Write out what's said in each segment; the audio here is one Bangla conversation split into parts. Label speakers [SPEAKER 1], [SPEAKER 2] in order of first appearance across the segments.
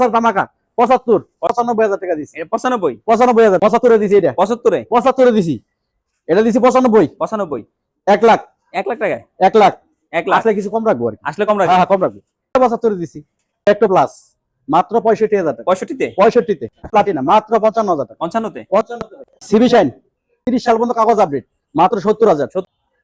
[SPEAKER 1] ধামাকা পঁচাত্তর পঁচানব্বই হাজার টাকা দিছি।
[SPEAKER 2] পঁচানব্বই?
[SPEAKER 1] পঁচানব্বই হাজার পঁচাত্তরে দিছি এটা।
[SPEAKER 2] পঁচাত্তরে?
[SPEAKER 1] পঁচাত্তরে দিছি। এটা দিছি পঁচানব্বই।
[SPEAKER 2] পঁচানব্বই?
[SPEAKER 1] এক লাখ।
[SPEAKER 2] এক লাখ টাকায়?
[SPEAKER 1] এক লাখ।
[SPEAKER 2] এক লাখ।
[SPEAKER 1] আসলে কিছু কম রাখব আর
[SPEAKER 2] আসলে কম
[SPEAKER 1] হ্যাঁ হ্যাঁ কম রাখব। পঁচাত্তরে দিছি। একটু প্লাস মাত্র পঁয়ষট্টি হাজার টাকা।
[SPEAKER 2] পঁয়ষট্টিতে?
[SPEAKER 1] পঁয়ষট্টিতে। প্লাটিনা মাত্র পঞ্চান্ন হাজার টাকা।
[SPEAKER 2] পঞ্চান্নতে
[SPEAKER 1] সিবি শাইন তিরিশ সাল পর্যন্ত কাগজ আপডেট মাত্র সত্তর হাজার।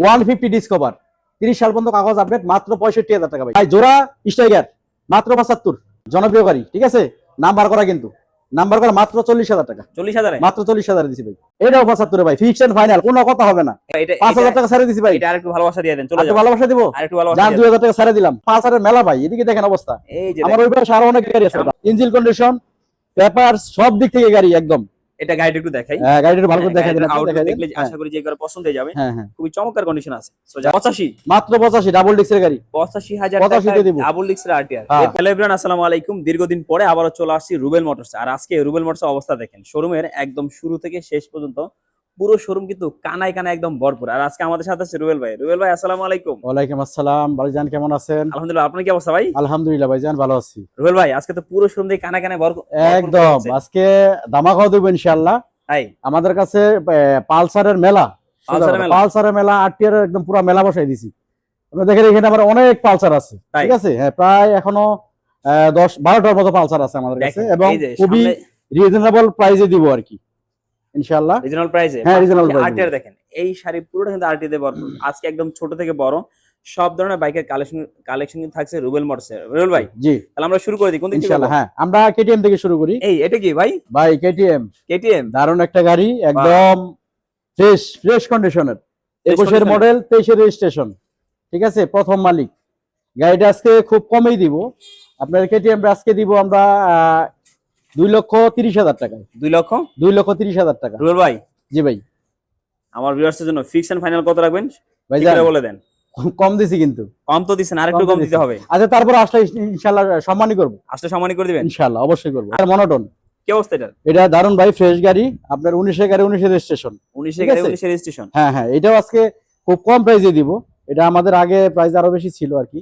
[SPEAKER 1] ওয়ান ফিফটি ডিসকভার তিরিশ সাল পর্যন্ত কাগজ আপডেট মাত্র পঁয়ষট্টি হাজার টাকা ভাই, জোড়া স্ট্রাইকার মাত্র পঁচাত্তর। জনপ্রিয় গাড়ি ঠিক আছে? নাম্বার করা কিন্তু। নাম্বার করা মাত্র চল্লিশ হাজার টাকা।
[SPEAKER 2] চল্লিশ হাজার?
[SPEAKER 1] মাত্র চল্লিশ হাজার দিছি ভাই। এটাও পঁচাত্তরে ভাই। ফিক্স এন্ড ফাইনাল কোনো কথা হবে না। পাঁচ হাজার টাকা ছেড়ে দিছি ভাই।
[SPEAKER 2] এটা আরেকটু ভালোবাসা দিয়ে দেন চলে
[SPEAKER 1] ভালোবাসা দিব?
[SPEAKER 2] আরেকটু ভালোবাসা
[SPEAKER 1] যান দুই হাজার টাকা ছাড়ে দিলাম পাঁচ হাজার মেলা ভাই। এদিকে দেখেন অবস্থা। আমার ওই পাশে আরও অনেক গাড়ি আছে ইঞ্জিন কন্ডিশন পেপার সব দিক থেকে গাড়ি একদম।
[SPEAKER 2] এটা গাড়িটা একটু দেখাই।
[SPEAKER 1] হ্যাঁ, গাড়িটা ভালো করে দেখাই দিন
[SPEAKER 2] গাড়িটার
[SPEAKER 1] আপনি
[SPEAKER 2] outlook
[SPEAKER 1] দেখা দিন।
[SPEAKER 2] দেখলে
[SPEAKER 1] হ্যাঁ,
[SPEAKER 2] আশা করি যে পছন্দ হয়ে যাবে।
[SPEAKER 1] হ্যাঁ হ্যাঁ।
[SPEAKER 2] খুবই চমৎকার কন্ডিশন আছে। So, যা- পঁচাশি।
[SPEAKER 1] মাত্র পঁচাশি ডাবল ডিক্সের গাড়ি।
[SPEAKER 2] পঁচাশি হাজার
[SPEAKER 1] পঁচাশিতে দিব।
[SPEAKER 2] ডাবল ডিক্সের আরটিআর
[SPEAKER 1] হ্যাঁ।
[SPEAKER 2] হ্যালো এভরিওয়ান আসসালামু আলাইকুম। দীর্ঘদিন পরে আবারও চলে আসছি রুবেল মোটরস। আর আজকে রুবেল মোটরস অবস্থা দেখেন। শোরুমের একদম শুরু থেকে শেষ পর্যন্ত পুরো শোরুম কিন্তু কানায় কানায় একদম ভরপুর। আর আজকে আমাদের সাথে আছে রুবেল ভাই। রুবেল ভাই আসসালামু আলাইকুম।
[SPEAKER 1] ওয়ালাইকুম আসসালাম। ভাইজান কেমন আছেন?
[SPEAKER 2] আলহামদুলিল্লাহ আপনার কি অবস্থা ভাই?
[SPEAKER 1] আলহামদুলিল্লাহ ভাইজান ভালো আছি।
[SPEAKER 2] রুবেল ভাই আজকে তো পুরো শোরুম দিয়ে কানায় কানায় ভরপুর
[SPEAKER 1] একদম আজকে দামাকাও দেবো ইনশাল্লাহ
[SPEAKER 2] তাই?
[SPEAKER 1] আমাদের কাছে পালসারের মেলা।
[SPEAKER 2] পালসারের মেলা?
[SPEAKER 1] আরটিআর একদম পুরো মেলা বসাই দিছি। আপনি দেখেন এখানে আমার অনেক পালসার আছে। ঠিক আছে? হ্যাঁ প্রায় এখনও দশ বারোটার মতো পালসার আছে আমাদের কাছে। এবং খুবই রিজনেবল প্রাইসে দিব আর কি। ইনশাল্লাহ
[SPEAKER 2] রিজনাল প্রাইসে
[SPEAKER 1] হ্যাঁ, price এ।
[SPEAKER 2] আরটিআর দেখেন। এই শাড়ি পুরোটা কিন্তু আরটিতে ভরপুর। আজকে একদম ছোট থেকে বড়। সব ধরনের বাইকের কালেকশন কালেকশন কিন্তু থাকছে রুবেল মোটরসে রুবেল ভাই
[SPEAKER 1] জি।
[SPEAKER 2] তাহলে আমরা শুরু করে দিই। কোন দিক থেকে
[SPEAKER 1] হ্যাঁ আমরা কেটিএম থেকে শুরু করি।
[SPEAKER 2] এই এটা কি ভাই?
[SPEAKER 1] ভাই কেটিএম
[SPEAKER 2] কেটিএম
[SPEAKER 1] দারুণ একটা গাড়ি একদম ফ্রেশ ফ্রেশ কন্ডিশনের একুশের
[SPEAKER 2] condition?
[SPEAKER 1] মডেল তেইশের রেজিস্ট্রেশন ঠিক আছে? প্রথম মালিক। গাড়িটা আজকে খুব কমেই দিব। আপনার কেটিএম আজকে দিব আমরা দুই লক্ষ তিরিশ হাজার টাকায়
[SPEAKER 2] দুই লক্ষ?
[SPEAKER 1] দুই লক্ষ তিরিশ হাজার টাকা।
[SPEAKER 2] রুবেল ভাই?
[SPEAKER 1] জি ভাই।
[SPEAKER 2] আমার ভিউয়ার্সের জন্য ফিক্স এন্ড ফাইনাল কত রাখবেন?
[SPEAKER 1] ভাই
[SPEAKER 2] বলে দেন।
[SPEAKER 1] কম দিছি কিন্তু।
[SPEAKER 2] কম তো দিছেন আরেকটু
[SPEAKER 1] কম
[SPEAKER 2] দিতে হবে।
[SPEAKER 1] আচ্ছা তারপর আসলে ইনশাল্লাহ সম্মানই করব।
[SPEAKER 2] আসলে সম্মানই করে দিবেন?
[SPEAKER 1] ইনশাল্লাহ অবশ্যই করব। আর মনোটন?
[SPEAKER 2] কি অবস্থা এটা
[SPEAKER 1] এটা দারুণ ভাই ফ্রেশ গাড়ি। আপনার উনিশের গাড়ি উনিশের রেজিস্ট্রেশন
[SPEAKER 2] উনিশে
[SPEAKER 1] ঠিক
[SPEAKER 2] গাড়ি
[SPEAKER 1] আছে?
[SPEAKER 2] উনিশে রেজিস্ট্রেশন
[SPEAKER 1] হ্যাঁ হ্যাঁ এটাও আজকে খুব কম প্রাইসে দিব। এটা আমাদের আগে প্রাইস আরও বেশি ছিল আর কি।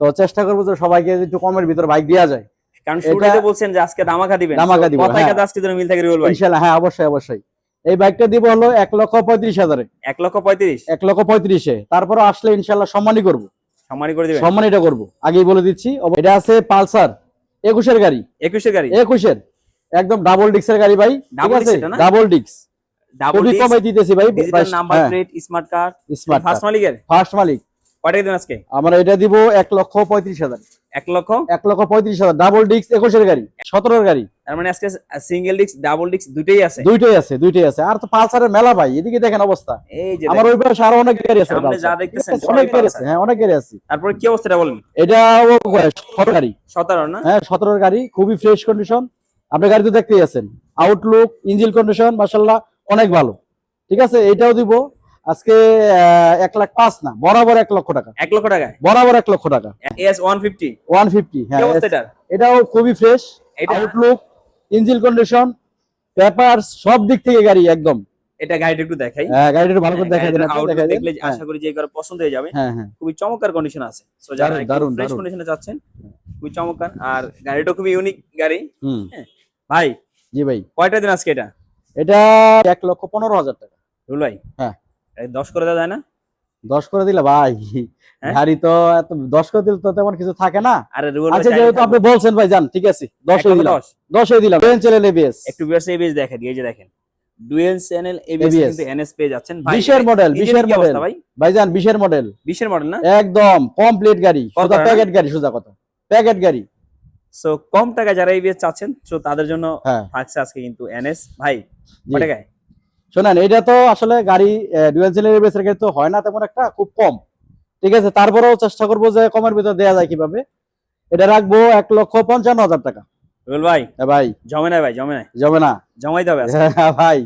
[SPEAKER 1] তো চেষ্টা করব যে সবাইকে একটু কমের ভিতর বাইক দেওয়া যায়।
[SPEAKER 2] কারণ শুরুতে বলছেন যে আজকে দামাকা দিবেন
[SPEAKER 1] দিব,
[SPEAKER 2] কথায়
[SPEAKER 1] হ্যাঁ।
[SPEAKER 2] আজকে যেন মিল থাকে রুবেল ভাই।
[SPEAKER 1] ইনশাল্লাহ হ্যাঁ অবশ্যই অবশ্যই। এই বাইকটা দিব হলো এক লক্ষ পঁয়ত্রিশ হাজারে।
[SPEAKER 2] এক লক্ষ পঁয়ত্রিশ?
[SPEAKER 1] এক লক্ষ পঁয়ত্রিশে। তারপরে আসলে সম্মানই করব।
[SPEAKER 2] সম্মানই করে দিবেন?
[SPEAKER 1] সম্মানিটা করব। আগেই বলে দিচ্ছি এটা আছে পালসার একুশের গাড়ি।
[SPEAKER 2] একুশের গাড়ি?
[SPEAKER 1] একুশের। একদম ডাবল ডিক্সের গাড়ি ভাই
[SPEAKER 2] না?
[SPEAKER 1] ডাবল ডিক্স
[SPEAKER 2] ডাবল
[SPEAKER 1] কমে দিতেছি ভাই
[SPEAKER 2] number plate smart card
[SPEAKER 1] smart
[SPEAKER 2] first মালিকের?
[SPEAKER 1] ফার্স্ট মালিক।
[SPEAKER 2] কয়টা আজকে?
[SPEAKER 1] আমরা এটা দিব এক লক্ষ পঁয়ত্রিশ হাজার।
[SPEAKER 2] এক লক্ষ?
[SPEAKER 1] এক লক্ষ পঁয়ত্রিশ হাজার। ডাবল ডিক্স একুশের গাড়ি। সতেরোর গাড়ি।
[SPEAKER 2] তার মানে আজকে সিঙ্গেল ডিস্ক ডাবল ডিস্ক দুইটাই আছে?
[SPEAKER 1] দুইটাই আছে দুইটাই আছে। আর তো পালসারের মেলা ভাই এদিকে দেখেন অবস্থা।
[SPEAKER 2] এই যে
[SPEAKER 1] আমার ওই পাশে আরও অনেক গাড়ি আছে
[SPEAKER 2] সামনে যা দেখতেছেন
[SPEAKER 1] অনেক গাড়ি আছে। হ্যাঁ অনেক গাড়ি আছে।
[SPEAKER 2] তারপরে কি অবস্থাটা বলেন?
[SPEAKER 1] এটা ও সতেরো গাড়ি।
[SPEAKER 2] সতেরো না?
[SPEAKER 1] হ্যাঁ সতেরোর গাড়ি খুবই ফ্রেশ কন্ডিশন আপনি গাড়ি তো দেখতেই আছেন। আউটলুক ইঞ্জিন কন্ডিশন মাসাল্লাহ অনেক ভালো। ঠিক আছে এটাও দিব। আজকে এক লাখ পাঁচ না বরাবর এক লক্ষ টাকা।
[SPEAKER 2] এক লক্ষ টাকায়?
[SPEAKER 1] বরাবর এক লক্ষ টাকা।
[SPEAKER 2] S one fifty
[SPEAKER 1] one fifty হ্যাঁ এটাও খুবই fresh outlook engine condition paper সব দিক থেকে গাড়ি একদম।
[SPEAKER 2] এটা গাড়িটা একটু দেখাই।
[SPEAKER 1] হ্যাঁ, গাড়িটা ভালো করে দিন।
[SPEAKER 2] দেখলে
[SPEAKER 1] হ্যাঁ,
[SPEAKER 2] আশা করি যে পছন্দ হয়ে যাবে।
[SPEAKER 1] হ্যাঁ হ্যাঁ।
[SPEAKER 2] খুবই চমৎকার কন্ডিশন আছে। সো যারা
[SPEAKER 1] দারুণ, দারুণ,
[SPEAKER 2] ফ্রেশ কন্ডিশনে যাচ্ছেন খুবই চমৎকার। আর গাড়িটা খুবই ইউনিক গাড়ি।
[SPEAKER 1] হুম।
[SPEAKER 2] ভাই
[SPEAKER 1] জি ভাই।
[SPEAKER 2] কয়টা দিন আজকে এটা?
[SPEAKER 1] এটা এক লক্ষ পনেরো হাজার টাকা।
[SPEAKER 2] রুল ভাই
[SPEAKER 1] হ্যাঁ।
[SPEAKER 2] এই দশ করে দেওয়া যায় না?
[SPEAKER 1] দশ করে দিলে ভাই
[SPEAKER 2] হ্যাঁ?
[SPEAKER 1] গাড়ি তো এত দশ করে দিলে তো তেমন কিছু থাকে না।
[SPEAKER 2] আরে
[SPEAKER 1] আচ্ছা যেহেতু আপনি বলছেন ভাই যান ঠিক আছে দশে দিলাম।
[SPEAKER 2] দশ।
[SPEAKER 1] দশে দিলাম। ট্রেন চ্যানেল এবিএস
[SPEAKER 2] একটু বিয়ার্স এবিএস দেখে দিয়ে যে দেখেন। ডুয়েল চ্যানেল এবিএস কিন্তু এনএস পেয়ে যাচ্ছেন। ভাই
[SPEAKER 1] বিশের মডেল
[SPEAKER 2] engine
[SPEAKER 1] বিশের মডেল
[SPEAKER 2] ভাই?
[SPEAKER 1] ভাইজান বিশের মডেল
[SPEAKER 2] বিশের মডেল না?
[SPEAKER 1] একদম কমপ্লিট গাড়ি
[SPEAKER 2] কত
[SPEAKER 1] সোজা প্যাকেট গাড়ি সোজা কথা। প্যাকেট গাড়ি।
[SPEAKER 2] সো কম টাকা যারা এবিএস চাচ্ছেন সো তাদের জন্য
[SPEAKER 1] হ্যাঁ।
[SPEAKER 2] থাকছে আজকে কিন্তু এনএস ভাই। কয় টাকায়?
[SPEAKER 1] শোনেন এটা তো আসলে গাড়ি ডুয়েল এর গাড়ি তো হয় না তেমন একটা খুব কম। ঠিক আছে তারপরেও চেষ্টা করব যে কমের ভিতর দেওয়া যায় কীভাবে। এটা রাখব এক লক্ষ পঞ্চান্ন হাজার টাকা।
[SPEAKER 2] রুল ভাই
[SPEAKER 1] হ্যাঁ ভাই।
[SPEAKER 2] জমে ভাই
[SPEAKER 1] না?
[SPEAKER 2] জমাই দেবে
[SPEAKER 1] হ্যাঁ ভাই।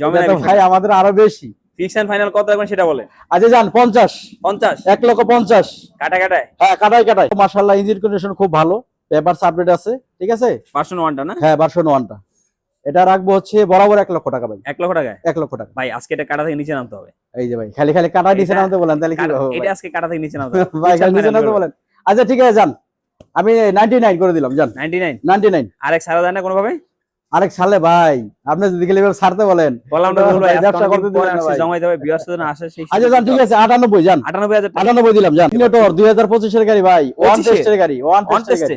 [SPEAKER 2] জমে
[SPEAKER 1] ভাই আমাদের আরও বেশি।
[SPEAKER 2] ফিক্স এন্ড ফাইনাল কত রাখবেন সেটা বলেন।
[SPEAKER 1] আচ্ছা যান পঞ্চাশ।
[SPEAKER 2] পঞ্চাশ?
[SPEAKER 1] এক লক্ষ পঞ্চাশ।
[SPEAKER 2] কাটা কাটায়?
[SPEAKER 1] হ্যাঁ ইঞ্জিন কন্ডিশন খুব ভালো। পেপার আপডেট আছে ঠিক আছে?
[SPEAKER 2] পার্সন ওয়ানটা না?
[SPEAKER 1] হ্যাঁ ভার্সন এটা রাখব হচ্ছে বরাবর এক লক্ষ টাকা ভাই।
[SPEAKER 2] এক লক্ষ টাকায়?
[SPEAKER 1] এক লক্ষ টাকা।
[SPEAKER 2] ভাই আজকে এটা কাটা থেকে নিচে নামতে হবে।
[SPEAKER 1] এই যে ভাই খালি খালি কাটা নিচে নামতে বলেন তাহলে কি হবে
[SPEAKER 2] এটা আজকে কাটা থেকে নিচে নামতে হবে।
[SPEAKER 1] ভাই খালি নিচে নামতে বলেন। আচ্ছা ঠিক আছে যান। আমি নাইনটি নাইন করে দিলাম
[SPEAKER 2] নাইন
[SPEAKER 1] নাইনটি নাইন
[SPEAKER 2] আরেক সারা যায় না কোনোভাবে?
[SPEAKER 1] আরেক সালে ভাই আপনি যদি গেলে এবার ছাড়তে বলেন
[SPEAKER 2] বললাম না ভাই
[SPEAKER 1] ব্যবসা করতে দিবেন না ভাই।
[SPEAKER 2] জমাই দেবে বিয়ার জন্য আসে সেই
[SPEAKER 1] আচ্ছা যান ঠিক আছে আটানব্বই যান।
[SPEAKER 2] আটানব্বই হাজার টাকা।
[SPEAKER 1] আটানব্বই দিলাম যান। দুই হাজার পঁচিশের গাড়ি ভাই ওয়ান টেস্টের গাড়ি ওয়ান টেস্টের গাড়ি।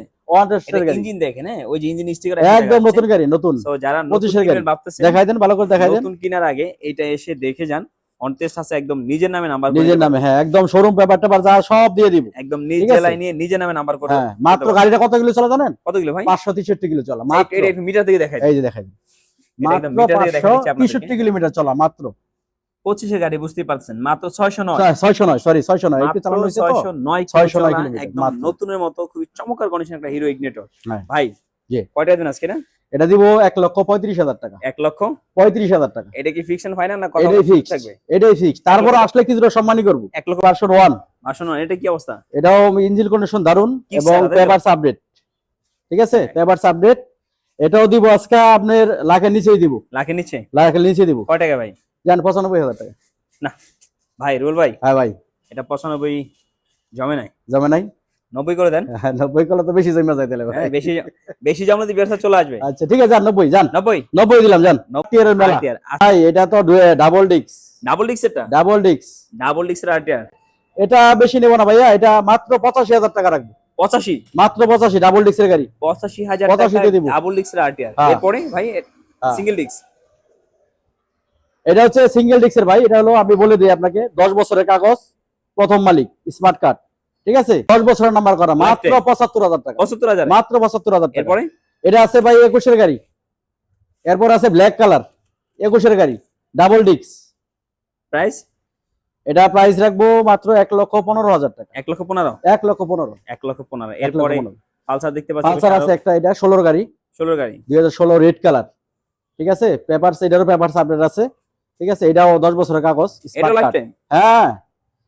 [SPEAKER 2] ইঞ্জিন দেখেন হ্যাঁ? ওই যে ইঞ্জিন স্টিকার
[SPEAKER 1] একদম নতুন গাড়ি নতুন।
[SPEAKER 2] সো যারা নতুন
[SPEAKER 1] 25 এর গাড়ি।
[SPEAKER 2] ভাবতেছেন
[SPEAKER 1] দেখাই দেন ভালো করে দেখাই দেন।
[SPEAKER 2] নতুন কেনার আগে এটা এসে দেখে যান। অন আছে একদম নিজের নামে নাম্বার
[SPEAKER 1] নিজের নামে হ্যাঁ একদম শোরুম পেপার টেপার যা সব দিয়ে দিব।
[SPEAKER 2] একদম নিজ? জেলায় নিয়ে নিজের নামে নাম্বার করে
[SPEAKER 1] হ্যাঁ মাত্র গাড়িটা কত কিলো চলা জানেন?
[SPEAKER 2] কত কিলো ভাই?
[SPEAKER 1] পাঁচশো তেষট্টি কিলো চলা মাত্র।
[SPEAKER 2] মিটার থেকে দেখাই
[SPEAKER 1] এই যে মাত্র কিলোমিটার চলা মাত্র।
[SPEAKER 2] পঁচিশের গাড়ি বুঝতে পারছেন। মাত্র ছয়শো নয়।
[SPEAKER 1] ছয়- ছয়শো নয় সরি ছয়শো নয়। একটু
[SPEAKER 2] মাত্র
[SPEAKER 1] চালানো হয়েছে
[SPEAKER 2] ছয়শো নয়
[SPEAKER 1] 609
[SPEAKER 2] চলা, একদম নতুনের মতো খুবই চমৎকার কন্ডিশন একটা হিরো ইগনেটর
[SPEAKER 1] হ্যাঁ।
[SPEAKER 2] ভাই
[SPEAKER 1] জি।
[SPEAKER 2] কয়টা দিন আজকে না
[SPEAKER 1] এটা দিব এক লক্ষ পঁয়ত্রিশ হাজার টাকা।
[SPEAKER 2] এক লক্ষ?
[SPEAKER 1] পঁয়ত্রিশ হাজার টাকা।
[SPEAKER 2] এটা কি ফিকশন ফাইনাল না
[SPEAKER 1] এটাই ফিক্স
[SPEAKER 2] থাকবে?
[SPEAKER 1] এটাই ফিক্স তারপরে আসলে কিছুটা সম্মানই করব?
[SPEAKER 2] এক লক্ষ
[SPEAKER 1] ভার্সন ওয়ান
[SPEAKER 2] আসুন এটা কি অবস্থা?
[SPEAKER 1] এটাও ইঞ্জিন কন্ডিশন
[SPEAKER 2] দারুণ
[SPEAKER 1] এবং? পেপারস আপডেট ঠিক আছে?
[SPEAKER 2] হ্যাঁ।
[SPEAKER 1] পেপারস আপডেট এটাও দিব আজকে আপনার লাখের নিচেই দিব।
[SPEAKER 2] লাখের নিচে?
[SPEAKER 1] লাখের নিচে দিব।
[SPEAKER 2] কয় টাকা ভাই?
[SPEAKER 1] জান পঁচানব্বই হাজার টাকা।
[SPEAKER 2] না ভাই রুল ভাই
[SPEAKER 1] হ্যাঁ ভাই।
[SPEAKER 2] এটা পঁচানব্বই জমে নাই।
[SPEAKER 1] জমে নাই?
[SPEAKER 2] নব্বই করে দেন।
[SPEAKER 1] হ্যাঁ, নব্বই কলে তো বেশি জমে যায় তাহলে ভাই।
[SPEAKER 2] হ্যাঁ, বেশি বেশি জমলে ব্যবসা চলে আসবে।
[SPEAKER 1] আচ্ছা ঠিক আছে নব্বই যান
[SPEAKER 2] নব্বই?
[SPEAKER 1] নব্বই দিলাম যান মেলা। ভাই এটা তো ডাবল ডিক্স
[SPEAKER 2] ডাবল ডিক্স এটা
[SPEAKER 1] ডাবল ডিক্স
[SPEAKER 2] ডাবল
[SPEAKER 1] এটা বেশি নেব না ভাইয়া এটা মাত্র পঁচাশি হাজার টাকা রাখব।
[SPEAKER 2] পঁচাশি?
[SPEAKER 1] মাত্র পঁচাশি ডাবল ডিক্সের গাড়ি।
[SPEAKER 2] পঁচাশি হাজার
[SPEAKER 1] 85
[SPEAKER 2] টাকা
[SPEAKER 1] তে দিব।
[SPEAKER 2] ডাবল ডিক্সের আরটিআর
[SPEAKER 1] হ্যাঁ।
[SPEAKER 2] এরপরে ভাই। সিঙ্গেল ডিক্স
[SPEAKER 1] এটা হচ্ছে সিঙ্গেল ডিক্সের ভাই এটা হলো আমি বলে দিই আপনাকে দশ বছরের কাগজ প্রথম মালিক স্মার্ট কার্ড ঠিক আছে? দশ বছরের নাম্বার করা মাত্র পঁচাত্তর হাজার টাকা।
[SPEAKER 2] পঁচাত্তর হাজার?
[SPEAKER 1] মাত্র পঁচাত্তর হাজার টাকা।
[SPEAKER 2] এরপরে?
[SPEAKER 1] এটা আছে ভাই একুশের গাড়ি। এরপর আছে ব্ল্যাক কালার একুশের গাড়ি ডাবল ডিক্স
[SPEAKER 2] প্রাইস
[SPEAKER 1] এটা প্রাইস রাখব মাত্র এক লক্ষ পনেরো হাজার টাকা।
[SPEAKER 2] এক লক্ষ পনেরো?
[SPEAKER 1] এক লক্ষ পনেরো।
[SPEAKER 2] এক লক্ষ পনেরো। এরপরে পালসার দেখতে পাচ্ছি
[SPEAKER 1] পালসার আছে একটা এটা ষোলোর গাড়ি।
[SPEAKER 2] ষোলো গাড়ি।
[SPEAKER 1] দুই হাজার ষোলো রেড কালার ঠিক আছে? পেপার এটারও পেপার আপডেট আছে। ঠিক আছে? এটাও দশ বছরের কাগজ হ্যাঁ।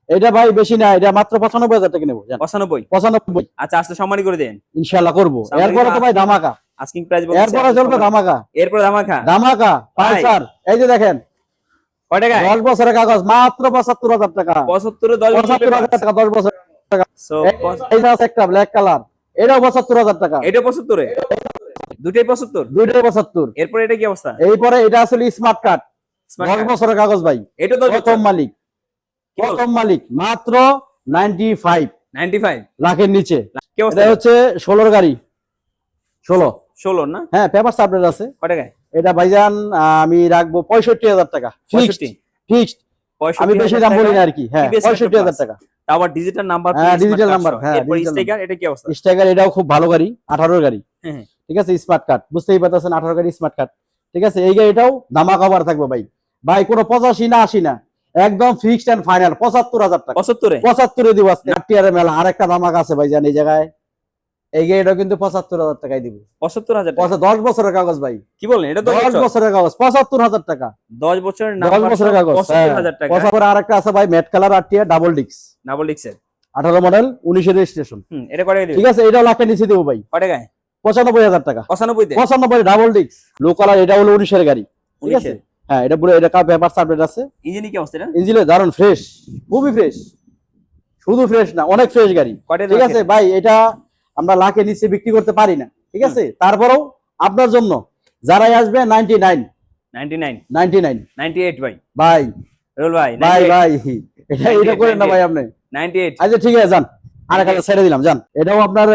[SPEAKER 1] এটা ভাই বেশি না এটা মাত্র পঁচানব্বই হাজার টাকা নেব
[SPEAKER 2] পঁচানব্বই?
[SPEAKER 1] পঁচানব্বই।
[SPEAKER 2] আচ্ছা আসলে সম্মানই করে দেন।
[SPEAKER 1] ইনশাল্লাহ করব। এরপরে তো ভাই ধামাকা।
[SPEAKER 2] আস্কিং প্রাইস
[SPEAKER 1] এরপরে চলবে ধামাকা।
[SPEAKER 2] এরপরে ধামাখা
[SPEAKER 1] ধামাকা পালসার এই যে দেখেন
[SPEAKER 2] কয় টাকা
[SPEAKER 1] দশ বছরের কাগজ মাত্র পঁচাত্তর হাজার টাকা।
[SPEAKER 2] পঁচাত্তরে
[SPEAKER 1] পঁচাত্তর হাজার টাকা দশ বছর এইটা আছে একটা ব্ল্যাক কালার এটাও পঁচাত্তর হাজার টাকা।
[SPEAKER 2] এটা পঁচাত্তরে? দুটাই পঁচাত্তর?
[SPEAKER 1] দুইটাই পঁচাত্তর।
[SPEAKER 2] এরপরে এটা কি অবস্থা?
[SPEAKER 1] এরপরে এটা আসলে স্মার্ট কার্ড দশ বছরের কাগজ ভাই।
[SPEAKER 2] এটা
[SPEAKER 1] প্রথম মালিক। প্রথম মালিক মাত্র নাইনটি ফাইভ
[SPEAKER 2] নাইনটি ফাইভ
[SPEAKER 1] লাখের নিচে এটা হচ্ছে ষোলোর গাড়ি। ষোলো।
[SPEAKER 2] ষোলো না?
[SPEAKER 1] হ্যাঁ পেপার আপডেট আছে।
[SPEAKER 2] টাকায়
[SPEAKER 1] এটা ভাইজান আমি রাখব পঁয়ষট্টি হাজার টাকা। ফিক্সড আমি বেশি দাম বলি না আর কি। হ্যাঁ পঁয়ষট্টি হাজার টাকা।
[SPEAKER 2] আবার ডিজিটাল নাম্বার
[SPEAKER 1] হ্যাঁ, digital number, হ্যাঁ,
[SPEAKER 2] স্টিকার এটা কি অবস্থা?
[SPEAKER 1] এটাও খুব ভালো গাড়ি আঠারোর গাড়ি।
[SPEAKER 2] হ্যাঁ, হ্যাঁ।
[SPEAKER 1] ঠিক আছে স্মার্ট কার্ড। বুঝতেই পারতেছেন আঠারো গাড়ি স্মার্ট কার্ড। ঠিক আছে এই গাড়িটাও দামা কভার থাকবে ভাই। ভাই কোনো পঁচাশি না আশি না। একদম ফিক্সড এন্ড ফাইনাল পঁচাত্তর হাজার টাকা।
[SPEAKER 2] পঁচাত্তরে
[SPEAKER 1] পঁচাত্তরে দিব আজকে। আটিয়ারের মেলা আর একটা দামাক আছে ভাই জান এই জায়গায়। এই কিন্তু পঁচাত্তর হাজার টাকায় দিব।
[SPEAKER 2] পঁচাত্তর হাজার।
[SPEAKER 1] দশ বছরের কাগজ ভাই।
[SPEAKER 2] কি বলেন এটা দশ
[SPEAKER 1] বছরের কাগজ পঁচাত্তর হাজার টাকা।
[SPEAKER 2] দশ বছরের
[SPEAKER 1] দশ বছরের কাগজ
[SPEAKER 2] পঁচাত্তর হাজার
[SPEAKER 1] আর একটা আছে ভাই ম্যাট কালার আটিয়া ডাবল ডিক্স
[SPEAKER 2] ডাবল ডিক্সের
[SPEAKER 1] আঠারো মডেল উনিশের রেজিস্ট্রেশন
[SPEAKER 2] এটা
[SPEAKER 1] ঠিক আছে এটাও লাখের নিচে দেবো ভাই।
[SPEAKER 2] কয় টাকায়
[SPEAKER 1] পঁচানব্বই হাজার টাকা।
[SPEAKER 2] পঁচানব্বই
[SPEAKER 1] পঁচানব্বই ডাবল ডিক্স লো কালার এটা হলো উনিশের গাড়ি। ঠিক আছে? হ্যাঁ এটা পুরো এটা পেপার সাবজেক্ট আছে।
[SPEAKER 2] ইঞ্জিনি কি অবস্থা এটা?
[SPEAKER 1] ইঞ্জিনে ফ্রেশ খুবই ফ্রেশ শুধু ফ্রেশ না অনেক ফ্রেশ গাড়ি। ঠিক আছে ভাই এটা আমরা লাখের নিচে বিক্রি করতে পারি না ঠিক আছে? তারপরেও আপনার জন্য যারাই আসবে ninety nine
[SPEAKER 2] ninety nine
[SPEAKER 1] ninety nine
[SPEAKER 2] ninety eight ভাই।
[SPEAKER 1] ভাই।
[SPEAKER 2] রোল ভাই
[SPEAKER 1] ভাই ভাই এটা এটা করেন না ভাই আপনি।
[SPEAKER 2] নাইনটি এইট
[SPEAKER 1] আচ্ছা ঠিক আছে যান। আর একটা ছেড়ে দিলাম যান। এটাও আপনার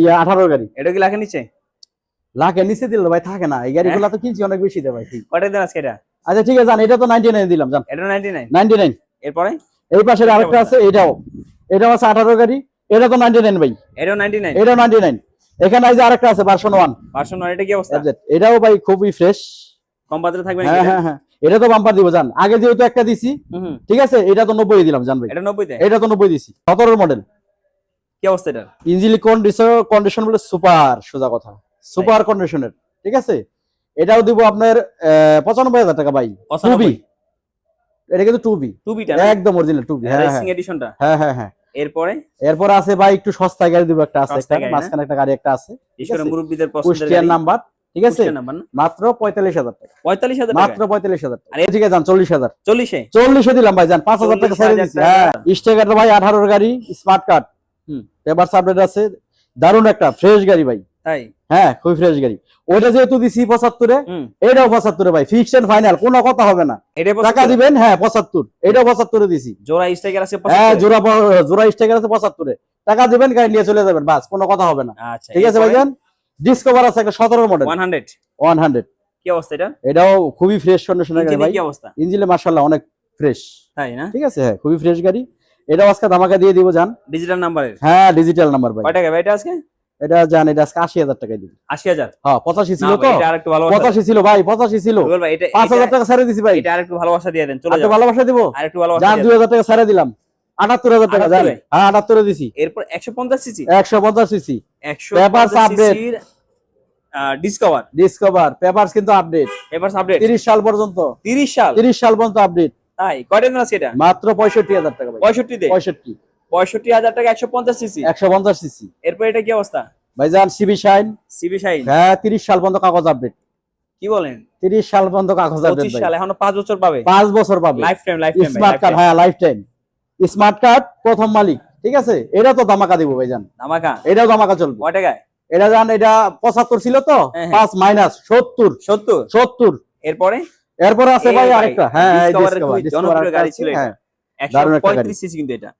[SPEAKER 1] ইয়ে আঠারো গাড়ি।
[SPEAKER 2] এটা কি লাখের নিচে?
[SPEAKER 1] লাখের নিচে দিল ভাই থাকে না। এই গাড়িগুলো তো কিনছি অনেক বেশি দেয় ভাই।
[SPEAKER 2] দেন আজকে এটা?
[SPEAKER 1] আচ্ছা ঠিক আছে এটা তো নাইনটি নাইন দিলাম যান
[SPEAKER 2] এটা নাইনটি নাইন
[SPEAKER 1] নাইনটি নাইন
[SPEAKER 2] এরপরে?
[SPEAKER 1] এই পাশে আরেকটা আছে এটাও। এটাও আছে আঠারো গাড়ি এটা তো নাইনটি নাইন ভাই।
[SPEAKER 2] এটাও নাইনটি নাইন
[SPEAKER 1] এটাও নাইনটি নাইন এখানে এই যে আরেকটা আছে ভার্সন ওয়ান
[SPEAKER 2] পার্সোনাল এটা কি অবস্থা?
[SPEAKER 1] এটাও ভাই খুবই ফ্রেশ
[SPEAKER 2] কম বাজারে থাকবে
[SPEAKER 1] হ্যাঁ হ্যাঁ হ্যাঁ। এটা তো বাম্পার দিব জান। আগে যেহেতু একটা দিছি। ঠিক আছে এটা তো নব্বই দিলাম জান ভাই।
[SPEAKER 2] এটা নব্বই তে
[SPEAKER 1] এটা তো নব্বই দিছি। সতেরোর মডেল
[SPEAKER 2] কি অবস্থা এটা?
[SPEAKER 1] ইঞ্জিন কন্ডিশন কন্ডিশন বলে সুপার সোজা কথা। সুপার কন্ডিশনের ঠিক আছে? এটাও দিব আপনার পঁচানব্বই হাজার টাকা ভাই টু বি
[SPEAKER 2] পঁচানব্বই
[SPEAKER 1] এটা কিন্তু টু বি
[SPEAKER 2] টু বিটা
[SPEAKER 1] একদম অরিজিনাল হ্যাঁ হ্যাঁ।
[SPEAKER 2] এডিশনটা
[SPEAKER 1] হ্যাঁ হ্যাঁ হ্যাঁ।
[SPEAKER 2] এরপরে?
[SPEAKER 1] এরপর আছে ভাই একটু সস্তা গাড়ি দিব একটা আছে একটা মাঝখানে একটা গাড়ি একটা আছে
[SPEAKER 2] ঈশ্বর মুরব্বীদের পছন্দের
[SPEAKER 1] কুষ্টিয়ার নাম্বার ঠিক আছে? মাত্র পঁয়তাল্লিশ হাজার টাকা।
[SPEAKER 2] পঁয়তাল্লিশ হাজার
[SPEAKER 1] মাত্র পঁয়তাল্লিশ হাজার
[SPEAKER 2] আর
[SPEAKER 1] ঠিক আছে যান চল্লিশ হাজার।
[SPEAKER 2] চল্লিশে?
[SPEAKER 1] চল্লিশে দিলাম ভাই যান পাঁচ হাজার টাকা ছেড়ে দিচ্ছি হ্যাঁ স্টেকার ভাই আঠারোর গাড়ি স্মার্ট কার্ড
[SPEAKER 2] হুম।
[SPEAKER 1] পেপার সাবলেট আছে দারুণ একটা ফ্রেশ গাড়ি ভাই।
[SPEAKER 2] তাই?
[SPEAKER 1] হ্যাঁ খুবই ফ্রেশ গাড়ি। ওইটা যেহেতু দিছি পঁচাত্তরে এটাও পঁচাত্তরে ভাই ফিক্স এন্ড ফাইনাল কোনো কথা হবে না। টাকা দিবেন হ্যাঁ পঁচাত্তর। এটাও পঁচাত্তরে দিছি।
[SPEAKER 2] জোড়া স্ট্রাইকার আছে
[SPEAKER 1] হ্যাঁ জোড়া জোড়া স্টেকার আছে পঁচাত্তরে। টাকা দিবেন গাড়ি নিয়ে চলে যাবেন বাস কোনো কথা হবে না।
[SPEAKER 2] আচ্ছা
[SPEAKER 1] ঠিক আছে ভাইজান? ডিসকভার আছে একটা সতেরো মডেল
[SPEAKER 2] 100
[SPEAKER 1] ওয়ান হান্ড্রেড
[SPEAKER 2] কি অবস্থা এটা?
[SPEAKER 1] এটাও খুবই ফ্রেশ কন্ডিশনের গাড়ি ভাই।
[SPEAKER 2] কি অবস্থা?
[SPEAKER 1] ইঞ্জিনে মার্শাল্লাহ অনেক ফ্রেশ
[SPEAKER 2] তাই না?
[SPEAKER 1] ঠিক আছে হ্যাঁ খুবই ফ্রেশ গাড়ি। এটাও আজকে ধামাকা দিয়ে দিব জান।
[SPEAKER 2] ডিজিটাল নাম্বারের
[SPEAKER 1] হ্যাঁ ডিজিটাল নাম্বার ভাই।
[SPEAKER 2] কয় টাকা ভাই এটা আজকে?
[SPEAKER 1] এটা জান এটা আজকে আশি হাজার টাকায় দিব।
[SPEAKER 2] 80000
[SPEAKER 1] হ্যাঁ পঁচাশি ছিল তো? পঁচাশি ছিল ভাই পঁচাশি ছিল। পাঁচ হাজার টাকা ছেড়ে দিছি ভাই।
[SPEAKER 2] এটা আরেকটু ভালোবাসা দিয়ে দেন চলে
[SPEAKER 1] ভালোবাসা দিব?
[SPEAKER 2] আরেকটু ভালোবাসা
[SPEAKER 1] যান দুই হাজার টাকা ছেড়ে দিলাম। আটাত্তর হাজার টাকা জান। হ্যাঁ আটাত্তরে দিছি।
[SPEAKER 2] এরপর 150 সিসি?
[SPEAKER 1] একশো পঞ্চাশ সিসি।
[SPEAKER 2] 150
[SPEAKER 1] Papers update।
[SPEAKER 2] সিসির ডিসকভার
[SPEAKER 1] ডিসকভার পেপারস কিন্তু আপডেট
[SPEAKER 2] পেপারস আপডেট
[SPEAKER 1] তিরিশ সাল পর্যন্ত।
[SPEAKER 2] 30 সাল?
[SPEAKER 1] তিরিশ সাল পর্যন্ত আপডেট
[SPEAKER 2] তাই কয়টা দিন আছে এটা?
[SPEAKER 1] মাত্র পঁয়ষট্টি হাজার টাকা ভাই।
[SPEAKER 2] 65 তে
[SPEAKER 1] পঁয়ষট্টি
[SPEAKER 2] 65000 টাকা 150 সিসি
[SPEAKER 1] একশো পঞ্চাশ সিসি
[SPEAKER 2] এরপর এটা কি অবস্থা?
[SPEAKER 1] ভাইজান সিবি শাইন
[SPEAKER 2] সিবি শাইন
[SPEAKER 1] হ্যাঁ তিরিশ সাল পর্যন্ত কাগজ আপডেট
[SPEAKER 2] কি বলেন?
[SPEAKER 1] তিরিশ সাল পর্যন্ত কাগজ আপডেট
[SPEAKER 2] 25 সাল এখনও 5 বছর পাবে?
[SPEAKER 1] পাঁচ বছর পাবে।
[SPEAKER 2] Life time life time
[SPEAKER 1] smart card হ্যাঁ লাইফ টাইম স্মার্ট কার্ড প্রথম মালিক ঠিক আছে? এটা তো দামাকা দিব ভাইজান।
[SPEAKER 2] ধামাকা?
[SPEAKER 1] এটাও দামাকা চলবে।
[SPEAKER 2] কয় টাকায়?
[SPEAKER 1] এটা জান এটা পঁচাত্তর ছিল তো?
[SPEAKER 2] হ্যাঁ, হ্যাঁ।
[SPEAKER 1] পাঁচ মাইনাস সত্তর।
[SPEAKER 2] 70
[SPEAKER 1] সত্তর।
[SPEAKER 2] এরপরে?
[SPEAKER 1] এরপরে আছে ভাই আরেকটা। হ্যাঁ
[SPEAKER 2] জনপ্রিয় গাড়ি ছিল
[SPEAKER 1] হ্যাঁ দারুণ একটা
[SPEAKER 2] 135 সিসি কিন্তু এটা।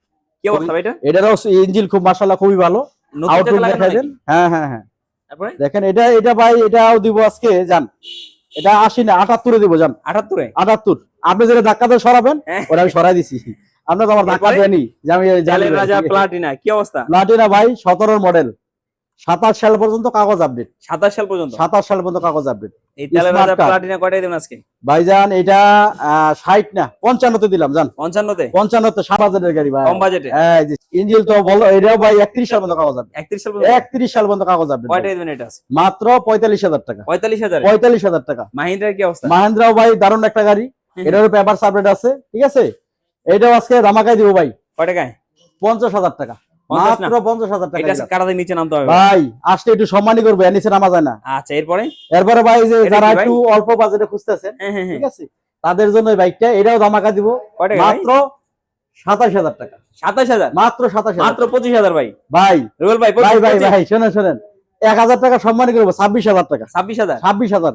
[SPEAKER 2] কি অবস্থা এটা?
[SPEAKER 1] এটারও ইঞ্জিন খুব খুবই ভালো। আউটলুক
[SPEAKER 2] চাকা
[SPEAKER 1] দেন হ্যাঁ হ্যাঁ হ্যাঁ।
[SPEAKER 2] তারপরে?
[SPEAKER 1] দেখেন এটা এটা ভাই এটাও দিব আজকে জান। এটা আশি না আটাত্তরে দিব জান।
[SPEAKER 2] 78 এ
[SPEAKER 1] আটাত্তর। আপনি যেটা ধাক্কা দিয়ে সরাবেন
[SPEAKER 2] হ্যাঁ।
[SPEAKER 1] ওটা আমি সরাই দিছি। আপনি তো আমার ধাক্কা দেয়নি। যে আমি
[SPEAKER 2] জালের রাজা প্লাটিনা কি অবস্থা?
[SPEAKER 1] প্লাটিনা ভাই সতেরোর মডেল সাতাশ সাল পর্যন্ত কাগজ আপডেট
[SPEAKER 2] 27 সাল পর্যন্ত?
[SPEAKER 1] সাতাশ সাল পর্যন্ত কাগজ আপডেট
[SPEAKER 2] আজকে?
[SPEAKER 1] ভাইজান এটা ষাট না পঞ্চান্নতে দিলাম জান।
[SPEAKER 2] 55 তে
[SPEAKER 1] পঞ্চান্নতে সাত হাজারের গাড়ি ভাই।
[SPEAKER 2] কম বাজেটে?
[SPEAKER 1] হ্যাঁ ইঞ্জিল তো বলো এটাও ভাই একত্রিশ সাল পর্যন্ত কাগজ আপডেট
[SPEAKER 2] 31 সাল
[SPEAKER 1] একত্রিশ সাল পর্যন্ত কাগজ আপডেট
[SPEAKER 2] দেবেন এটা
[SPEAKER 1] মাত্র পঁয়তাল্লিশ হাজার টাকা।
[SPEAKER 2] 45000 এ
[SPEAKER 1] পঁয়তাল্লিশ হাজার টাকা।
[SPEAKER 2] মাহিন্দ্রার কি অবস্থা?
[SPEAKER 1] মাহেন্দ্রাও ভাই দারুণ একটা গাড়ি। এটারও পেপার আপডেট আছে ঠিক আছে? এটাও আজকে ধামাকাই দিব ভাই।
[SPEAKER 2] কয় টাকায়
[SPEAKER 1] পঞ্চাশ হাজার টাকা।
[SPEAKER 2] 50 না?
[SPEAKER 1] মাত্র পঞ্চাশ হাজার টাকা
[SPEAKER 2] এটা কারাদের নিচে নামতে হবে।
[SPEAKER 1] ভাই আসলে একটু সম্মানই করবে এর নিচে নামা যায় না।
[SPEAKER 2] আচ্ছা এরপরে?
[SPEAKER 1] এরপরে ভাই যে যারা একটু অল্প বাজেটে খুঁজতেছেন
[SPEAKER 2] হ্যাঁ হ্যাঁ হ্যাঁ।
[SPEAKER 1] ঠিক আছে? তাদের জন্য বাইকটা এটাও ধামাকা দিব। মাত্র সাতাশ হাজার টাকা।
[SPEAKER 2] 27000
[SPEAKER 1] মাত্র সাতাশ হাজার।
[SPEAKER 2] মাত্র 25000 ভাই।
[SPEAKER 1] ভাই
[SPEAKER 2] রুবেল ভাই
[SPEAKER 1] ভাই ভাই ভাই শোনেন শোনেন। এক হাজার টাকা সম্মানই করব ছাব্বিশ হাজার টাকা।
[SPEAKER 2] 26000
[SPEAKER 1] ছাব্বিশ হাজার।